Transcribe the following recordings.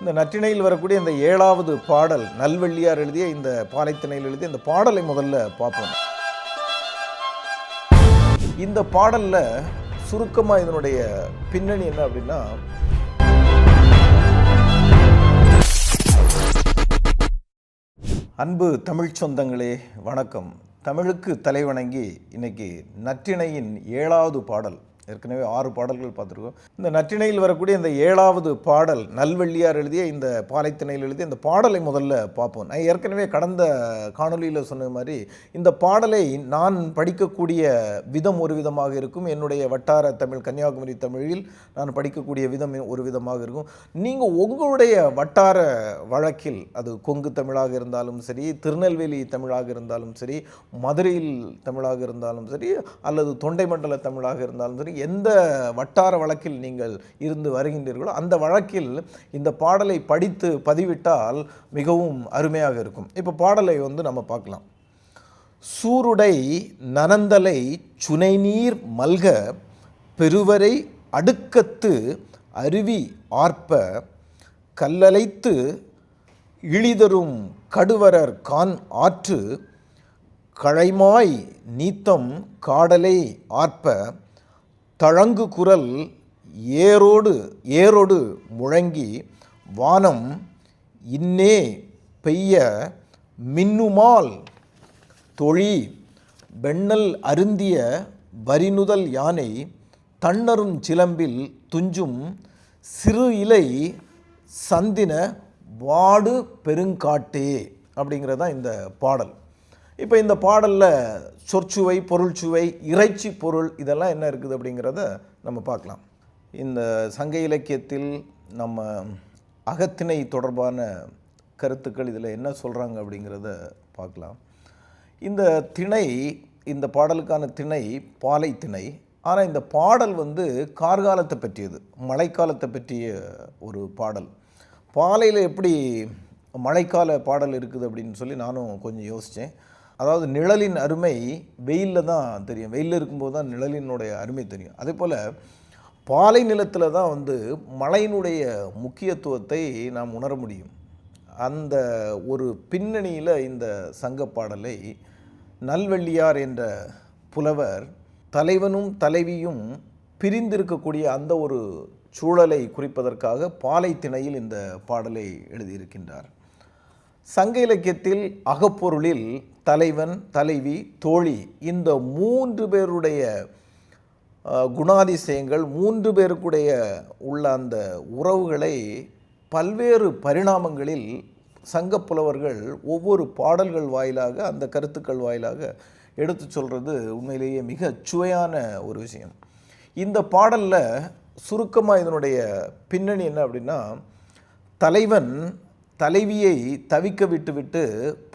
இந்த நற்றிணையில் வரக்கூடிய இந்த ஏழாவது பாடல் நல்வெள்ளியார் எழுதிய இந்த பாலைத்திணையில் எழுதிய இந்த பாடலை முதல்ல பார்ப்போம். இந்த பாடல்ல சுருக்கமாக இதனுடைய பின்னணி என்ன அப்படின்னா அன்பு தமிழ் சொந்தங்களே வணக்கம். தமிழுக்கு தலைவணங்கி இன்னைக்கு நற்றிணையின் ஏழாவது பாடல். ஏற்கனவே ஆறு பாடல்கள் பார்த்துருக்கோம். இந்த நற்றிணையில் வரக்கூடிய இந்த ஏழாவது பாடல் நல்வெள்ளியார் எழுதிய இந்த பாலைத்திணையில் எழுதிய இந்த பாடலை முதல்ல பார்ப்போம். நான் ஏற்கனவே கடந்த காணொளியில் சொன்ன மாதிரி இந்த பாடலை நான் படிக்கக்கூடிய விதம் ஒரு விதமாக இருக்கும். என்னுடைய வட்டார தமிழ் கன்னியாகுமரி தமிழில் நான் படிக்கக்கூடிய விதம் ஒரு விதமாக இருக்கும். நீங்கள் உங்களுடைய வட்டார வழக்கில் அது கொங்கு தமிழாக இருந்தாலும் சரி திருநெல்வேலி தமிழாக இருந்தாலும் சரி மதுரையில் தமிழாக இருந்தாலும் சரி அல்லது தொண்டை மண்டல தமிழாக இருந்தாலும் சரி எந்த வட்டார வழக்கில் நீங்கள் இருந்து வருகின்றீர்களோ அந்த வழக்கில் இந்த பாடலை படித்து பதிவிட்டால் மிகவும் அருமையாக இருக்கும். இப்போ பாடலை வந்து நம்ம பார்க்கலாம். சூருடை நனந்தலை சுனைநீர் மல்க பெருவரை அடுக்கத்து அருவி ஆர்ப்ப கல்லலைத்து இழிதரும் கடுவரர் கான் ஆற்று கழைமாய் நீத்தம் காடலை ஆர்ப்ப தழங்கு குரல் ஏரோடு ஏரோடு முழங்கி வானம் இன்னே பெய்ய மின்னுமால் தொழி வெண்ணல் அருந்திய வரிநுதல் யானை தன்னரும் சிலம்பில் துஞ்சும் சிறு இலை சந்தின வாடு பெருங்காட்டே அப்படிங்கிறது தான் இந்த பாடல். இப்போ இந்த பாடலில் சொற்சுவை பொருள்சுவை இறைச்சி பொருள் இதெல்லாம் என்ன இருக்குது அப்படிங்கிறத நம்ம பார்க்கலாம். இந்த சங்க இலக்கியத்தில் நம்ம அகத்திணை தொடர்பான கருத்துக்கள் இதில் என்ன சொல்கிறாங்க அப்படிங்கிறத பார்க்கலாம். இந்த திணை இந்த பாடலுக்கான திணை பாலை திணை. ஆனால் இந்த பாடல் வந்து கார்காலத்தை பற்றியது மழைக்காலத்தை பற்றிய ஒரு பாடல். பாலையில் எப்படி மழைக்கால பாடல் இருக்குது அப்படின்னு சொல்லி நானும் கொஞ்சம் யோசித்தேன் அதாவது நிழலின் அருமை வெயிலில் தான் தெரியும். வெயிலில் இருக்கும்போது தான் நிழலினுடைய அருமை தெரியும். அதே போல் பாலை நிலத்தில் தான் வந்து மழையினுடைய முக்கியத்துவத்தை நாம் உணர முடியும். அந்த ஒரு பின்னணியில் இந்த சங்க பாடலை நல்வெள்ளியார் என்ற புலவர் தலைவனும் தலைவியும் பிரிந்திருக்கக்கூடிய அந்த ஒரு சூழலை குறிப்பதற்காக பாலை திணையில் இந்த பாடலை எழுதியிருக்கின்றார். சங்க இலக்கியத்தில் அகப்பொருளில் தலைவன் தலைவி தோழி இந்த மூன்று பேருடைய குணாதிசயங்கள் மூன்று பேருக்குடைய உள்ள அந்த உறவுகளை பல்வேறு பரிணாமங்களில் சங்கப்புலவர்கள் ஒவ்வொரு பாடல்கள் வாயிலாக அந்த கருத்துக்கள் வாயிலாக எடுத்து சொல்கிறது உண்மையிலேயே மிக சுவையான ஒரு விஷயம். இந்த பாடலில் சுருக்கமாக இதனுடைய பின்னணி என்ன அப்படின்னா தலைவன் தலைவியை தவிக்க விட்டுவிட்டு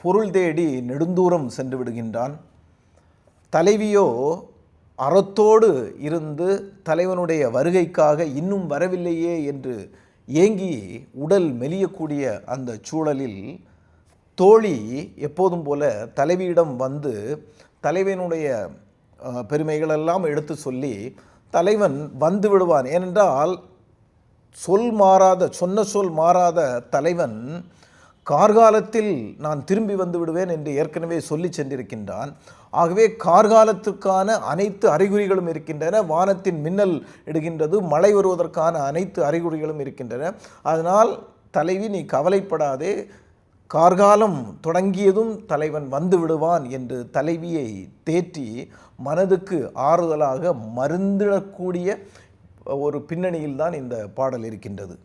பொருள் தேடி நெடுந்தூரம் சென்று விடுகின்றான். தலைவியோ அறத்தோடு இருந்து தலைவனுடைய வருகைக்காக இன்னும் வரவில்லையே என்று ஏங்கி உடல் மெலியக்கூடிய அந்த சூழலில் தோழி எப்போதும் போல தலைவியிடம் வந்து தலைவனுடைய பெருமைகளெல்லாம் எடுத்து சொல்லி தலைவன் வந்து விடுவான். ஏனென்றால் சொல் மாறாத சொன்ன சொல் மாறாத தலைவன் கார்காலத்தில் நான் திரும்பி வந்து விடுவேன் என்று ஏற்கனவே சொல்லி சென்றிருக்கின்றான். ஆகவே கார்காலத்துக்கான அனைத்து அறிகுறிகளும் இருக்கின்றன. வானத்தின் மின்னல் இடுகின்றது மழை வருவதற்கான அனைத்து அறிகுறிகளும் இருக்கின்றன. அதனால் தலைவி நீ கவலைப்படாதே. கார்காலம் தொடங்கியதும் தலைவன் வந்து விடுவான் என்று தலைவியை தேற்றி மனதுக்கு ஆறுதலாக மருந்திடக்கூடிய ஒரு பின்னணியில் தான் இந்த பாடல் இருக்கின்றது.